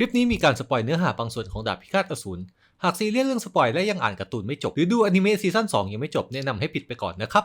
คลิปนี้มีการสปอยเนื้อหาบางส่วนของดาบพิฆาตอสูร หากซีเรียสเรื่องสปอยและยังอ่านการ์ตูนไม่จบ หรือดูอนิเมะซีซั่น2 ยังไม่จบแนะนำให้ปิดไปก่อนนะครับ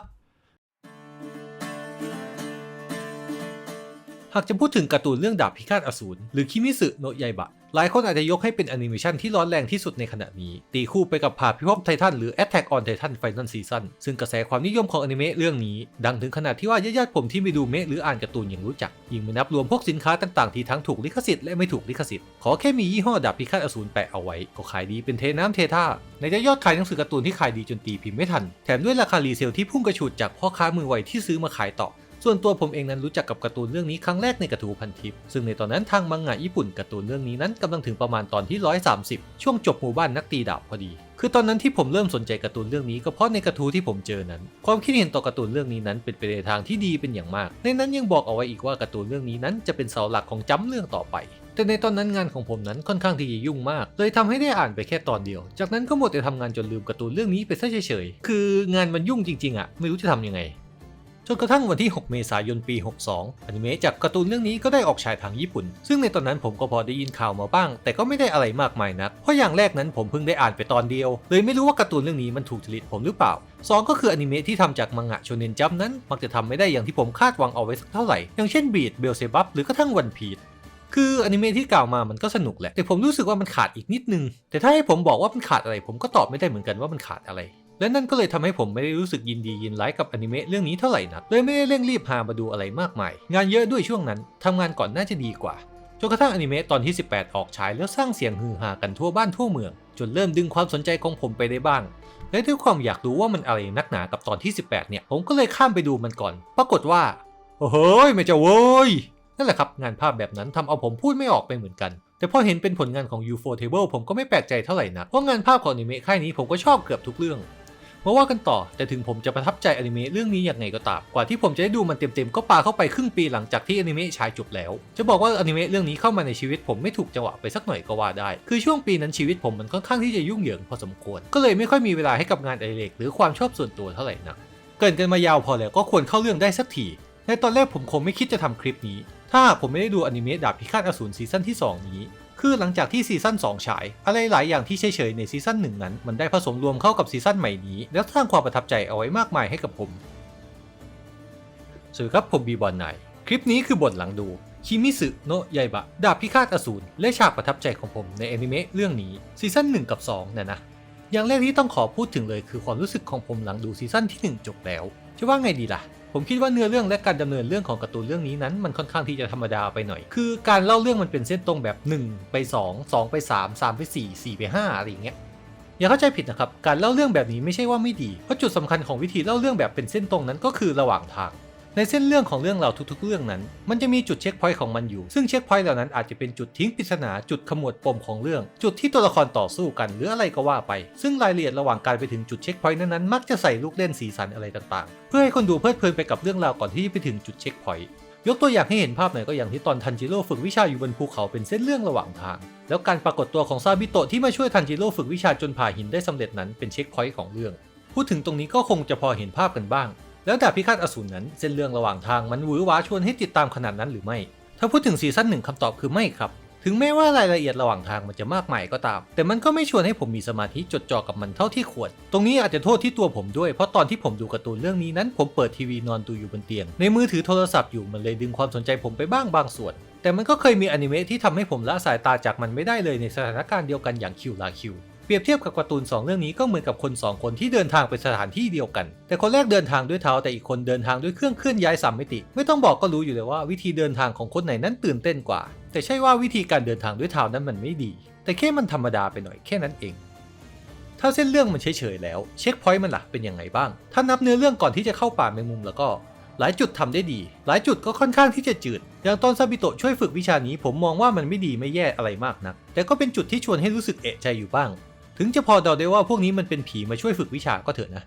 หากจะพูดถึงการ์ตูนเรื่องดาบพิฆาตอสูรหรือคิมิสึโนะยายบะ หลายคนอาจจะยกให้เป็นแอนิเมชันที่ร้อนแรงที่สุดในขณะนี้ ตีคู่ไปกับผ่าพิภพไททันหรือ Attack on Titan Final Season ซึ่งกระแสความนิยมของอนิเมะเรื่องนี้ ดังถึงขนาดที่ว่าญาติๆผมที่ไม่ดูเมะหรืออ่านการ์ตูนยังรู้จัก ยิ่งไม่นับรวมพวกสินค้าต่างๆที่ทั้งถูกลิขสิทธิ์และไม่ถูกลิขสิทธิ์ ขอแค่มียี่ห้อดาบพิฆาตอสูรแปะเอาไว้ ก็ขายดีเป็นเทน้ำเทท่า ในจะยอดขายหนังสือการ์ตูนที่ขายดีจนตีพิมพ์ไม่ทัน แถมด้วยราคารีเซลที่พุ่งกระฉูดจากพ่อค้ามือไวที่ซื้อมาขายต่อ ส่วนตัวผมเองนั้นรู้จักกับการ์ตูนเรื่องนี้ครั้งแรกในกระทูพันทิป ซึ่งในตอนนั้นทางมังงะญี่ปุ่นการ์ตูนเรื่องนี้นั้นกำลังถึงประมาณตอนที่ 130 ช่วงจบหมู่บ้านนักตีดาบพอดี คือตอนนั้นที่ผมเริ่มสนใจการ์ตูนเรื่องนี้ก็เพราะในกระทูที่ผมเจอนั้น ความคิดเห็นต่อการ์ตูนเรื่องนี้นั้นเป็นไปในทางที่ดีเป็นอย่างมาก ในนั้นยังบอกเอาไว้อีกว่าการ์ตูนเรื่องนี้นั้นจะเป็นเสาหลักของจ้ำเรื่องต่อไปแต่ในตอนนั้นงานของผมนั้นค่อนข้างที่จะยุ่งมาก เลยทำให้ได้อ่านไปแค่ตอนเดียว จากนั้นก็หมดแต่ทำงานจนลืมการ์ตูนเรื่องนี้ไปซะเฉยๆ คืองานมันยุ่งจริงๆอะไม่รู้จะทำยังไง จนกระทั่งวันที่ 6 เมษายนปี 62อนิเมะจากการ์ตูนเรื่องนี้ก็ได้ออกฉายทางญี่ปุ่น ซึ่งในตอนนั้นผมก็พอได้ยินข่าวมาบ้าง แต่ก็ไม่ได้อะไรมากมายนัก เพราะอย่างแรกนั้นผมเพิ่งได้อ่านไปตอนเดียว เลยไม่รู้ว่าการ์ตูนเรื่องนี้มันถูกจริตผมหรือเปล่า 2 ก็คืออนิเมะที่ทำจากมังงะโชเนนจัมป์นั้น มักจะทำไม่ได้อย่างที่ผมคาดหวังเอาไว้สักเท่าไหร่ อย่างเช่นบีดเบลเซบับหรือกระทั่งวันพีชคืออนิเมะที่กล่าวมามันก็สนุกแหละ แต่ผมรู้สึกว่ามันขาดอีกนิดนึง แต่ถ้าให้ผมบอกว่ามันขาดอะไร ผมก็ตอบไม่ได้เหมือนกันว่ามันขาดอะไร และนั่นก็เลยทำให้ผมไม่ได้รู้สึกยินดียินร้ายกับอนิเมะเรื่องนี้เท่าไหร่นักเลยไม่ได้เร่งรีบหามาดูอะไรมากมาย งานเยอะด้วยช่วงนั้นทำงานก่อนน่าจะดีกว่าจนกระทั่งอนิเมะตอนที่ 18 ออกฉายแล้วสร้างเสียงฮือฮากันทั่วบ้านทั่วเมือง จนเริ่มดึงความสนใจของผมไปได้บ้าง และด้วยความอยากรู้ว่ามันอะไรนักหนากับตอนที่ 18 เนี่ย ผมก็เลยข้ามไปดูมันก่อน ปรากฏว่าโอ้โหไม่จะโว้ยนั่นแหละครับงานภาพแบบนั้นทำเอาผมพูดไม่ออกไปเหมือนกัน แต่พอเห็นเป็นผลงานของ UFO Table ผมก็ไม่แปลกใจเท่าไหร่นะเพราะงานภาพของอนิเมะค่ายนี้ผมก็ชอบเกือบทุกเรื่อง มาว่ากันต่อ แต่ถึงผมจะประทับใจอนิเมะเรื่องนี้อย่างไงก็ตาม กว่าที่ผมจะได้ดูมันเต็มๆ ก็ปาเข้าไปครึ่งปีหลังจากที่อนิเมะฉายจบแล้ว จะบอกว่าอนิเมะเรื่องนี้เข้ามาในชีวิตผมไม่ถูกจังหวะไปสักหน่อยก็ว่าได้ คือช่วงปีนั้นชีวิตผมมันค่อนข้างที่จะยุ่งเหยิงพอสมควร ก็เลยไม่ค่อยมีเวลาให้กับงานอดิเรกหรือความชอบส่วนตัวเท่าไหร่นัก เกินกันมายาวพอแล้วก็ควรเข้าเรื่องได้สักที ในตอนแรกผมคงไม่คิดจะทำคลิปนี้ ถ้าผมไม่ได้ดูอนิเมะดาบพิฆาตอสูรซีซั่นที่ 2 นี้ คือหลังจากที่ซีซั่น2 ฉาย อะไรหลายอย่างที่เฉยๆในซีซั่น1 นั้น มันได้ผสมรวมเข้ากับซีซั่นใหม่นี้ แล้วสร้างความประทับใจเอาไว้มากมายให้กับผม สวัสดีครับผมบีบอลไนคลิปนี้คือบทหลังดูคิมิสึโนะยายบะ ดาบพิฆาตอสูรและฉากประทับใจของผมในอนิเมะเรื่องนี้ซีซั่น1 กับ 2นะนะอย่างแรกที่ต้องขอพูดถึงเลยคือความรู้สึกของผมหลังดูซีซั่นที่ 1 จบแล้ว จะว่าไงดีล่ะ ผมคิดว่าเนื้อเรื่องและการดำเนินเรื่องของการ์ตูนเรื่องนี้นั้นมันค่อนข้างที่จะธรรมดาไปหน่อย คือการเล่าเรื่องมันเป็นเส้นตรงแบบ 1 ไป 2 2 ไป 3 3 ไป 4 4 ไป 5 อะไรอย่างเงี้ยอย่าเข้าใจผิดนะครับ การเล่าเรื่องแบบนี้ไม่ใช่ว่าไม่ดี เพราะจุดสำคัญของวิธีเล่าเรื่องแบบเป็นเส้นตรงนั้นก็คือระหว่างทาง ในเส้นเรื่องของเรื่องราวทุก ๆ เรื่องนั้น มันจะมีจุดเช็คพอยต์ของมันอยู่ ซึ่งเช็คพอยต์เหล่านั้นอาจจะเป็นจุดทิ้งปริศนาจุดขมวดปมของเรื่อง จุดที่ตัวละครต่อสู้กันหรืออะไรก็ว่าไป ซึ่งรายละเอียดระหว่างการไปถึงจุดเช็คพอยต์นั้นๆมักจะใส่ลูกเล่นสีสันอะไรต่างๆ เพื่อให้คนดูเพลิดเพลินไปกับเรื่องราวก่อนที่จะไปถึงจุดเช็คพอยต์ยกตัวอย่างให้เห็นภาพหน่อยก็อย่างที่ตอนทันจิโร่ฝึกวิชาอยู่บนภูเขาเป็นเส้นเรื่องระหว่างทาง แล้วการปรากฏตัวของซาบิโตะที่มาช่วยทันจิโร่ฝึกวิชาจนผ่าหินได้สำเร็จนั้นเป็นเช็คพอยต์ของเรื่อง พูดถึงตรงนี้ก็คงจะพอเห็นภาพกันบ้าง แล้วดาบพิฆาตอสูรนั้นเส้นเรื่องระหว่างทางมันหวือหวาชวนให้ติดตามขนาดนั้นหรือไม่ ถ้าพูดถึงซีซั่นหนึ่งคำตอบคือไม่ครับ ถึงแม้ว่ารายละเอียดระหว่างทางมันจะมากมายก็ตาม แต่มันก็ไม่ชวนให้ผมมีสมาธิจดจ่อกับมันเท่าที่ควร ตรงนี้อาจจะโทษที่ตัวผมด้วย เพราะตอนที่ผมดูการ์ตูนเรื่องนี้นั้น ผมเปิดทีวีนอนดูอยู่บนเตียง ในมือถือโทรศัพท์อยู่มันเลยดึงความสนใจผมไปบ้างบางส่วน แต่มันก็เคยมีอนิเมะที่ทำให้ผมละสายตาจากมันไม่ได้เลยในสถานการณ์เดียวกันอย่างคิวลาคิว เปรียบเทียบกับการ์ตูน2 เรื่องนี้ก็เหมือนกับคน 2 คนที่เดินทางไปสถานที่เดียวกัน แต่คนแรกเดินทางด้วยเท้าแต่อีกคนเดินทางด้วยเครื่องเคลื่อนย้ายสามมิติ ไม่ต้องบอกก็รู้อยู่เลยว่าวิธีเดินทางของคนไหนนั้นตื่นเต้นกว่า แต่ใช่ว่าวิธีการเดินทางด้วยเท้านั้นมันไม่ดี แต่แค่มันธรรมดาไปหน่อยแค่นั้นเอง ถ้าเส้นเรื่องมันเฉยๆแล้ว เช็คพอยต์มันล่ะเป็นยังไงบ้าง ถ้านับเนื้อเรื่องก่อนที่จะเข้าป่าแมงมุมแล้วก็หลายจุดทำได้ดี หลายจุดก็ค่อนข้างที่จะจืด อย่างตอนซาบิโตะช่วยฝึกวิชานี้ผมมองว่ามันไม่ดีไม่แย่อะไรมากนัก แต่ก็เป็นจุดที่ชวนให้รู้สึกเอะใจอยู่บ้าง ถึงจะพอเดาได้ว่าพวกนี้มันเป็นผีมาช่วยฝึกวิชาก็เถอะนะ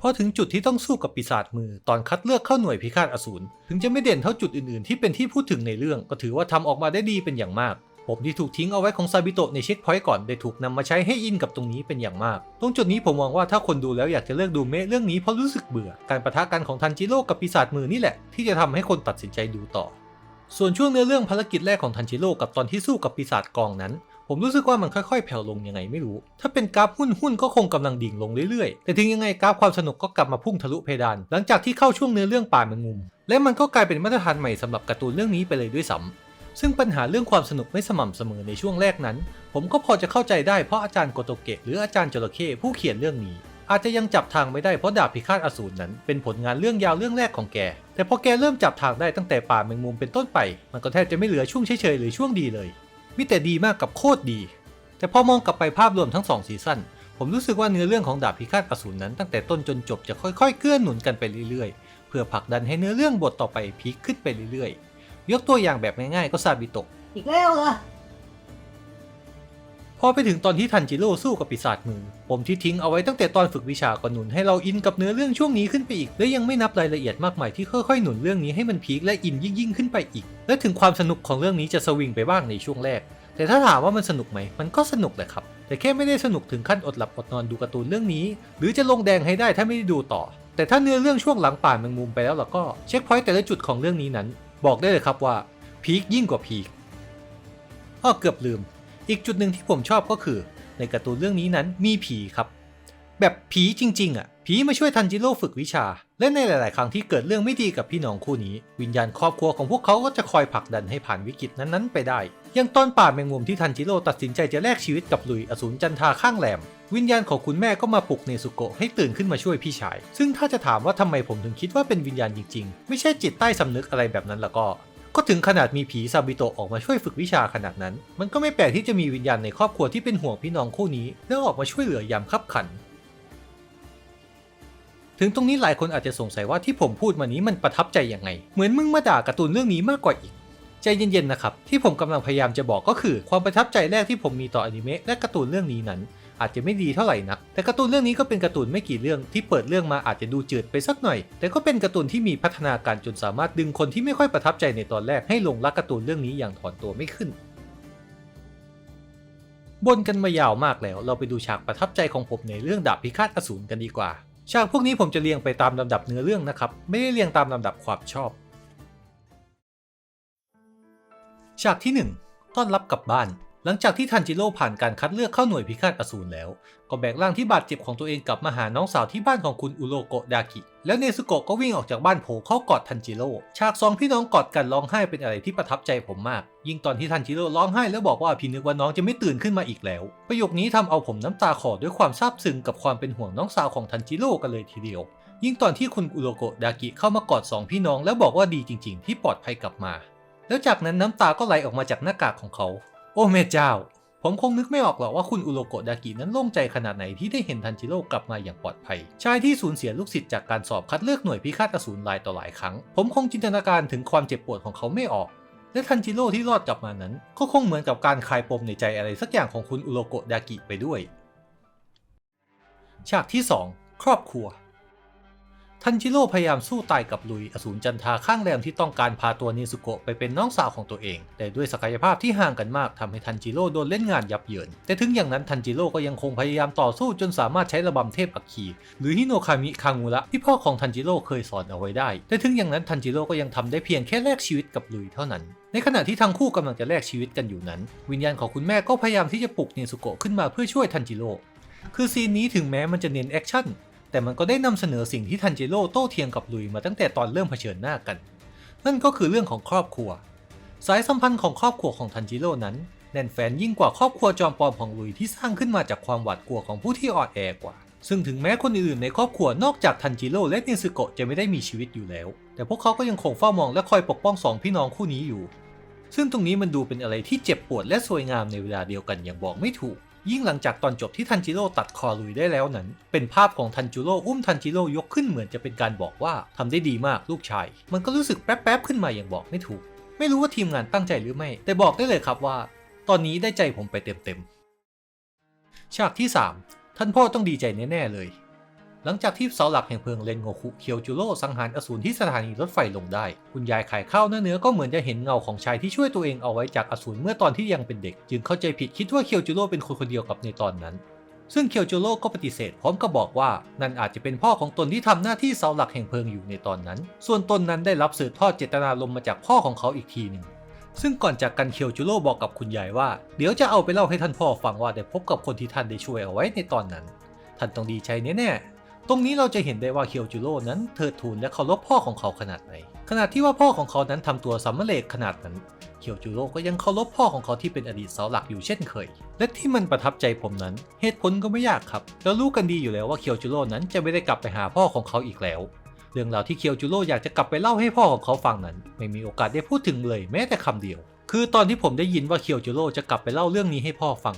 พอถึงจุดที่ต้องสู้กับปีศาจมือตอนคัดเลือกเข้าหน่วยพิฆาตอสูรถึงจะไม่เด่นเท่าจุดอื่นๆ ที่เป็นที่พูดถึงในเรื่อง ก็ถือว่าทำออกมาได้ดีเป็นอย่างมากผมที่ถูกทิ้งเอาไว้ของซาบิโตะในเช็คพอยต์ก่อนได้ถูกนำมาใช้ให้อินกับตรงนี้เป็นอย่างมาก ตรงจุดนี้ผมมองว่าถ้าคนดูแล้วอยากจะเลิกดูเมะเรื่องนี้เพราะรู้สึกเบื่อ การประทะกันของทันจิโร่กับปีศาจมือนี่แหละ ที่จะทำให้คนตัดสินใจดูต่อ ส่วนช่วงเนื้อเรื่องภารกิจแรกของทันจิโร่กับตอนที่สู้กับปีศาจกองนั้น ผมรู้สึกว่ามันค่อยๆ แผ่วลงยังไงไม่รู้ ถ้าเป็นกราฟหุ้นหุ้นก็คงกำลังดิ่งลงเรื่อยๆ แต่ถึงยังไงกราฟความสนุกก็กลับมาพุ่งทะลุเพดาน หลังจากที่เข้าช่วงเนื้อเรื่องป่าแมงมุม และมันก็กลายเป็นมาตรฐานใหม่สำหรับการ์ตูนเรื่องนี้ไปเลยด้วยซ้ำซึ่งปัญหาเรื่องความสนุกไม่สม่ำเสมอในช่วงแรกนั้น ผมก็พอจะเข้าใจได้เพราะอาจารย์โกโตเกะหรืออาจารย์จระเข้ผู้เขียนเรื่องนี้ อาจจะยังจับทางไม่ได้เพราะดาบพิฆาตอสูรนั้น เป็นผลงานเรื่องยาวเรื่องแรกของแก แต่พอแกเริ่มจับทางได้ตั้งแต่ป่าแมงมุมเป็นต้นไป มันก็แทบจะไม่เหลือช่วงเฉยๆหรือช่วงดีเลย มีแต่ดีมากกับโคตรดี แต่พอมองกลับไปภาพรวมทั้งสองซีซั่นผมรู้สึกว่าเนื้อเรื่องของดาบพิฆาตอสูรนั้นตั้งแต่ต้นจนจบจะค่อยๆเกื้อนหนุนกันไปเรื่อยๆ เพื่อผลักดันให้เนื้อเรื่องบทต่อไปพีคขึ้นไปเรื่อยๆ ยกตัวอย่างแบบง่ายๆก็ซาบิโตะอีกแล้วเหรอ พอไปถึงตอนที่ทันจิโร่สู้กับปีศาจมือ ผมที่ทิ้งเอาไว้ตั้งแต่ตอนฝึกวิชาก็หนุนให้เราอินกับเนื้อเรื่องช่วงนี้ขึ้นไปอีก และยังไม่นับรายละเอียดมากมายที่ค่อยๆหนุนเรื่องนี้ให้มันพีคและอินยิ่งๆขึ้นไปอีก และถึงความสนุกของเรื่องนี้จะสวิงไปบ้างในช่วงแรก แต่ถ้าถามว่ามันสนุกไหม มันก็สนุกแหละครับ แต่แค่ไม่ได้สนุกถึงขั้นอดหลับอดนอนดูการ์ตูนเรื่องนี้ หรือจะลงแดงให้ได้ถ้าไม่ได้ดูต่อ แต่ถ้าเนื้อเรื่องช่วงหลังป่าแมงมุมไปแล้วเราก็เช็คพอยต์แต่ละจุดของเรื่องนี้นั้น บอกได้เลยครับว่าพีคยิ่งกว่าพีคอ้อเกือบลืม อีกจุดหนึ่งที่ผมชอบก็คือ ในการ์ตูนเรื่องนี้นั้นมีผีครับ แบบผีจริง ๆ อะ ผีมาช่วยทันจิโร่ฝึกวิชา และในหลาย ๆ ครั้งที่เกิดเรื่องไม่ดีกับพี่น้องคู่นี้ วิญญาณครอบครัวของพวกเขาก็จะคอยผลักดันให้ผ่านวิกฤตนั้น ๆ ไปได้ อยังตอนป่าแมงมุมที่ทันจิโร่ตัดสินใจจะแลกชีวิตกับลุยอสูรจันทาข้างแหลมวิญญาณของคุณแม่ก็มาปลุกเนซุโกะให้ตื่นขึ้นมาช่วยพี่ชาย ซึ่งถ้าจะถามว่าทำไมผมถึงคิดว่าเป็นวิญญาณจริง ๆ ไม่ใช่จิตใต้สำนึกอะไรแบบนั้นล้วก็ ก็ถึงขนาดมีผีซาบิโตะออกมาช่วยฝึกวิชาขนาดนั้น มันก็ไม่แปลกที่จะมีวิญญาณในครอบครัวที่เป็นห่วงพี่น้องคู่นี้ แล้วออกมาช่วยเหลือยามคับขัน ถึงตรงนี้หลายคนอาจจะสงสัยว่าที่ผมพูดมานี้มันประทับใจยังไง เหมือนมึงมาด่าการ์ตูนเรื่องนี้มากกว่าอีก ใจเย็นๆนะครับ ที่ผมกำลังพยายามจะบอกก็คือ ความประทับใจแรกที่ผมมีต่ออนิเมะและการ์ตูนเรื่องนี้นั้น อาจจะไม่ดีเท่าไหร่นัก แต่การ์ตูนเรื่องนี้ก็เป็นการ์ตูนไม่กี่เรื่องที่เปิดเรื่องมาอาจจะดูจืดไปสักหน่อย แต่ก็เป็นการ์ตูนที่มีพัฒนาการจนสามารถดึงคนที่ไม่ค่อยประทับใจในตอนแรกให้หลงรักการ์ตูนเรื่องนี้อย่างถอนตัวไม่ขึ้นบนกันมายาวมากแล้ว เราไปดูฉากประทับใจของผมในเรื่องดาบพิฆาตอสูรกันดีกว่า ฉากพวกนี้ผมจะเรียงไปตามลำดับเนื้อเรื่องนะครับ ไม่ได้เรียงตามลำดับความชอบ ฉากที่ 1 ต้อนรับกลับบ้าน หลังจากที่ทันจิโร่ผ่านการคัดเลือกเข้าหน่วยพิฆาตอสูรแล้ว ก็แบกร่างที่บาดเจ็บของตัวเองกลับมาหาน้องสาวที่บ้านของคุณอุโรโกะดากิ แล้วเนซุโกะก็วิ่งออกจากบ้านโผล่เข้ากอดทันจิโร่ ฉากสองพี่น้องกอดกันร้องไห้เป็นอะไรที่ประทับใจผมมาก ยิ่งตอนที่ทันจิโร่ร้องไห้แล้วบอกว่าพี่นึกว่าน้องจะไม่ตื่นขึ้นมาอีกแล้ว ประโยคนี้ทำเอาผมน้ำตาคอด้วยความซาบซึ้งกับความเป็นห่วงน้องสาวของทันจิโร่กันเลยทีเดียว ยิ่งตอนที่คุณอุโรโกะดากิเข้ามากอดสองพี่น้องแล้วบอกว่าดีจริง ๆ ที่ปลอดภัยกลับมา แล้วจากนั้นน้ำตาก็ไหลออกมาจากหน้ากากของเขา โอ้แม่เจ้า ผมคงนึกไม่ออกหรอกว่าคุณอุโรโกดากินั้นโล่งใจขนาดไหนที่ได้เห็นทันจิโร่กลับมาอย่างปลอดภัย ชายที่สูญเสียลูกศิษย์จากการสอบคัดเลือกหน่วยพิฆาตอสูรหลายต่อหลายครั้ง ผมคงจินตนาการถึงความเจ็บปวดของเขาไม่ออก และทันจิโร่ที่รอดกลับมานั้น ก็คงเหมือนกับการคลายปมในใจอะไรสักอย่างของคุณอุโรโกดากิไปด้วย ฉากที่ 2 ครอบครัว ทันจิโร่พยายามสู้ตายกับลุยอสูรจันทาข้างแรมที่ต้องการพาตัวเนซุโกะไปเป็นน้องสาวของตัวเอง แต่ด้วยศักยภาพที่ห่างกันมากทำให้ทันจิโร่โดนเล่นงานยับเยิน แต่ถึงอย่างนั้นทันจิโร่ก็ยังคงพยายามต่อสู้จนสามารถใช้ระบำเทพอัคคี หรือฮิโนคามิคางูระที่พ่อของทันจิโร่เคยสอนเอาไว้ได้ แต่ถึงอย่างนั้นทันจิโร่ก็ยังทำได้เพียงแค่แลกชีวิตกับลุยเท่านั้นในขณะที่ทั้งคู่กำลังจะแลกชีวิตกันอยู่นั้น วิญญาณของคุณแม่ก็พยายามที่จะปลุกเนซุโกะขึ้นมาเพื่อช่วยทันจิโร่คือซีนนี้ถึงแม้มันจะเน้นแอคชั่น แต่มันก็ได้นำเสนอสิ่งที่ทันจิโร่โต้เถียงกับลุยมาตั้งแต่ตอนเริ่มเผชิญหน้ากัน นั่นก็คือเรื่องของครอบครัว สายสัมพันธ์ของครอบครัวของทันจิโร่นั้นแน่นแฟนยิ่งกว่าครอบครัวจอมปลอมของลุยที่สร้างขึ้นมาจากความหวาดกลัวของผู้ที่อ่อนแอกว่า ซึ่งถึงแม้คนอื่นในครอบครัวนอกจากทันจิโร่และเนซึโกะจะไม่ได้มีชีวิตอยู่แล้ว แต่พวกเขาก็ยังคงเฝ้ามองและคอยปกป้องสองพี่น้องคู่นี้อยู่ ซึ่งตรงนี้มันดูเป็นอะไรที่เจ็บปวดและสวยงามในเวลาเดียวกันอย่างบอกไม่ถูก ยิ่งหลังจากตอนจบที่ทันจิโร่ตัดคอลุยได้แล้วนั้น เป็นภาพของทันจิโร่อุ้มทันจิโร่ยกขึ้นเหมือนจะเป็นการบอกว่าทำได้ดีมากลูกชาย มันก็รู้สึกแป๊บๆขึ้นมาอย่างบอกไม่ถูก ไม่รู้ว่าทีมงานตั้งใจหรือไม่ แต่บอกได้เลยครับว่า ตอนนี้ได้ใจผมไปเต็มๆฉากที่ 3 ท่านพ่อต้องดีใจแน่ๆเลย หลังจากที่เสาหลักแห่งเพลิงเลนโงคุเคียวจูโร่สังหารอสูรที่สถานีรถไฟลงได้ คุณยายขายข้าวเนื้อเนื้อก็เหมือนจะเห็นเงาของชายที่ช่วยตัวเองเอาไว้จากอสูรเมื่อตอนที่ยังเป็นเด็ก จึงเข้าใจผิดคิดว่าเคียวจูโร่เป็นคนคนเดียวกับในตอนนั้น ซึ่งเคียวจูโร่ก็ปฏิเสธพร้อมกับบอกว่านั่นอาจจะเป็นพ่อของตนที่ทำหน้าที่เสาหลักแห่งเพลิงอยู่ในตอนนั้น ส่วนตนนั้นได้รับสืบทอดเจตนารมณ์มาจากพ่อของเขาอีกทีหนึ่งซึ่งก่อนจากกันเคียวจูโร่บอกกับคุณยายว่า เดี๋ยวจะเอาไปเล่าให้ท่านพ่อฟังว่าได้พบกับคนที่ท่านได้ช่วยเอาไว้ในตอนนั้นท่านต้องดีใจแน่ๆ ตรงนี้เราจะเห็นได้ว่าเคียวจูโร่นั้นเทิดทูนและเคารพพ่อของเขาขนาดไหนขนาดที่ว่าพ่อของเขานั้นทำตัวสำเร็จขนาดนั้น เคียวจูโร่ก็ยังเคารพพ่อของเขาที่เป็นอดีตเสาหลักอยู่เช่นเคย และที่มันประทับใจผมนั้น เหตุผลก็ไม่ยากครับ เรารู้กันดีอยู่แล้วว่าเคียวจูโร่นั้นจะไม่ได้กลับไปหาพ่อของเขาอีกแล้ว เรื่องราวที่เคียวจูโร่อยากจะกลับไปเล่าให้พ่อของเขาฟังนั้น ไม่มีโอกาสได้พูดถึงเลยแม้แต่คำเดียว คือตอนที่ผมได้ยินว่าเคียวจูโร่จะกลับไปเล่าเรื่องนี้ให้พ่อฟัง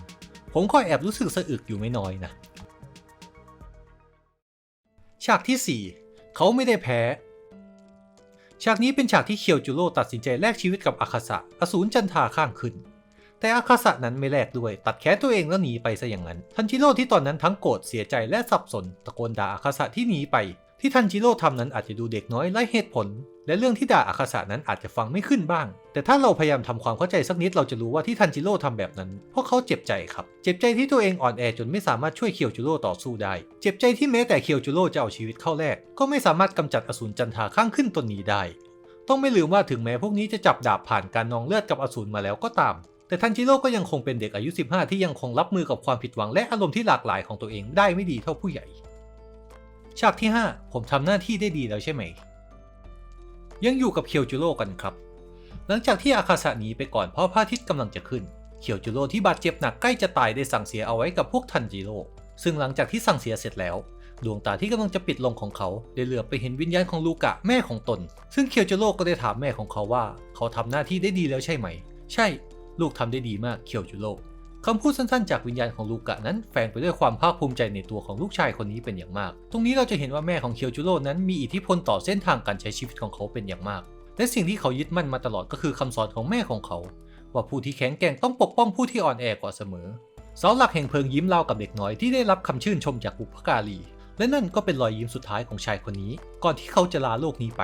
ผมก็แอบรู้สึกสะอึกอยู่ไม่น้อยนะ ฉากที่ 4 เขาไม่ได้แพ้ ฉากนี้เป็นฉากที่เคียวจูโร่ตัดสินใจแลกชีวิตกับอาคาสะอสูรจันทาข้างขึ้น แต่อาคาสะนั้นไม่แลกด้วยตัดแขนตัวเองแล้วหนีไปซะอย่างนั้น ทันจิโร่ที่ตอนนั้นทั้งโกรธเสียใจและสับสนตะโกนด่าอาคาสะที่หนีไป ที่ทันจิโร่ทำนั้นอาจจะดูเด็กน้อยไร้เหตุผล และเรื่องที่ด่าอาคาสะนั้นอาจจะฟังไม่ขึ้นบ้าง แต่ถ้าเราพยายามทำความเข้าใจสักนิดเราจะรู้ว่าที่ทันจิโร่ทำแบบนั้นเพราะเขาเจ็บใจครับ เจ็บใจที่ตัวเองอ่อนแอจนไม่สามารถช่วยเคียวจูโร่ต่อสู้ได้ เจ็บใจที่แม้แต่เคียวจูโร่จะเอาชีวิตเข้าแลกก็ไม่สามารถกำจัดอสูรจันทาข้างขึ้นตนนี้ได้ ต้องไม่ลืมว่าถึงแม้พวกนี้จะจับดาบผ่านการนองเลือดกับอสูรมาแล้วก็ตามแต่ทันจิโร่ก็ยังคงเป็นเด็กอายุ 15 ที่ยังคงรับมือกับความผิดหวังและอารมณ์ที่หลากหลายของตัวเองได้ไม่ดีเท่าผู้ใหญ่ ฉากที่ 5 ผมทำหน้าที่ได้ดีแล้วใช่ไหม ยังอยู่กับเคียวจูโร่กันครับ หลังจากที่อาคาสะหนีไปก่อนเพราะพระอาทิตย์กำลังจะขึ้น เคียวจูโร่ที่บาดเจ็บหนักใกล้จะตายได้สั่งเสียเอาไว้กับพวกทันจิโร่ซึ่งหลังจากที่สั่งเสียเสร็จแล้ว ดวงตาที่กำลังจะปิดลงของเขาได้เหลือไปเห็นวิญญาณของลูกะแม่ของตน ซึ่งเคียวจูโร่ก็ได้ถามแม่ของเขาว่า เขาทำหน้าที่ได้ดีแล้วใช่ไหม ใช่ ลูกทำได้ดีมากเคียวจูโร่ คำพูดสั้นๆจากวิญญาณของลูกะนั้นแฝงไปด้วยความภาคภูมิใจในตัวของลูกชายคนนี้เป็นอย่างมาก ตรงนี้เราจะเห็นว่าแม่ของเคียวจูโร่นั้นมีอิทธิพลต่อเส้นทางการใช้ชีวิตของเขาเป็นอย่างมาก และสิ่งที่เขายึดมั่นมาตลอดก็คือคำสอนของแม่ของเขา ว่าผู้ที่แข็งแกร่งต้องปกป้องผู้ที่อ่อนแอกว่าเสมอเสาหลักแห่งเพลิงยิ้มเล่ากับเด็กน้อยที่ได้รับคำชื่นชมจากบุพการี และนั่นก็เป็นรอยยิ้มสุดท้ายของชายคนนี้ ก่อนที่เขาจะลาโลกนี้ไป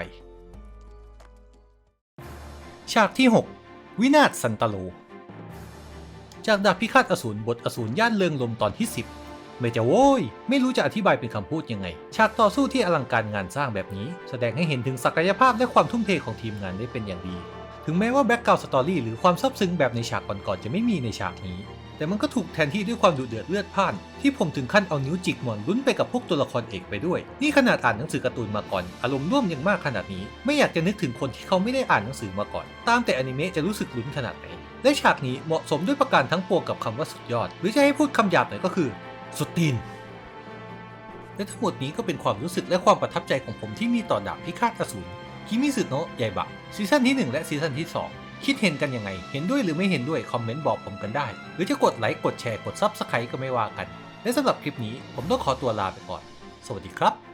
ฉากที่ 6 วินาศสันตโล จากดาบพิฆาตอสูรบทอสูรย่านเลืองลมตอนที่ 10 ไม่จะโว้ย ไม่รู้จะอธิบายเป็นคำพูดยังไง ฉากต่อสู้ที่อลังการงานสร้างแบบนี้ แสดงให้เห็นถึงศักยภาพและความทุ่มเทของทีมงานได้เป็นอย่างดี ถึงแม้ว่าแบ็กกราวด์สตอรี่หรือความซับซึ้งแบบในฉากก่อนๆจะไม่มีในฉากนี้ แต่มันก็ถูกแทนที่ด้วยความดุเดือดเลือดพ่าน ที่ผมถึงขั้นเอานิ้วจิกหมอนลุ้นไปกับพวกตัวละครเอกไปด้วย นี่ขนาดอ่านหนังสือการ์ตูนมาก่อน อารมณ์ร่วมยังมากขนาดนี้ ไม่อยากจะนึกถึงคนที่เขาไม่ได้อ่านหนังสือมาก่อน ตามแต่อนิเมะจะรู้สึกลุ้นขนาดไหน และฉากนี้เหมาะสมด้วยประการทั้งปวงกับคำว่าสุดยอด หรือจะให้พูดคำหยาบหน่อยก็คือ สุดตีนและทั้งหมดนี้ก็เป็นความรู้สึกและความประทับใจของผมที่มีต่อดาบพิฆาตอสูรคิมิสึโนะใหญ่บะซีซั่นที่ 1 และซีซั่นที่ 2 คิดเห็นกันยังไง เห็นด้วยหรือไม่เห็นด้วย คอมเมนต์บอกผมกันได้ หรือจะกดไลค์กดแชร์กดซับสไครต์ก็ไม่ว่ากัน และสำหรับคลิปนี้ผมต้องขอตัวลาไปก่อน สวัสดีครับ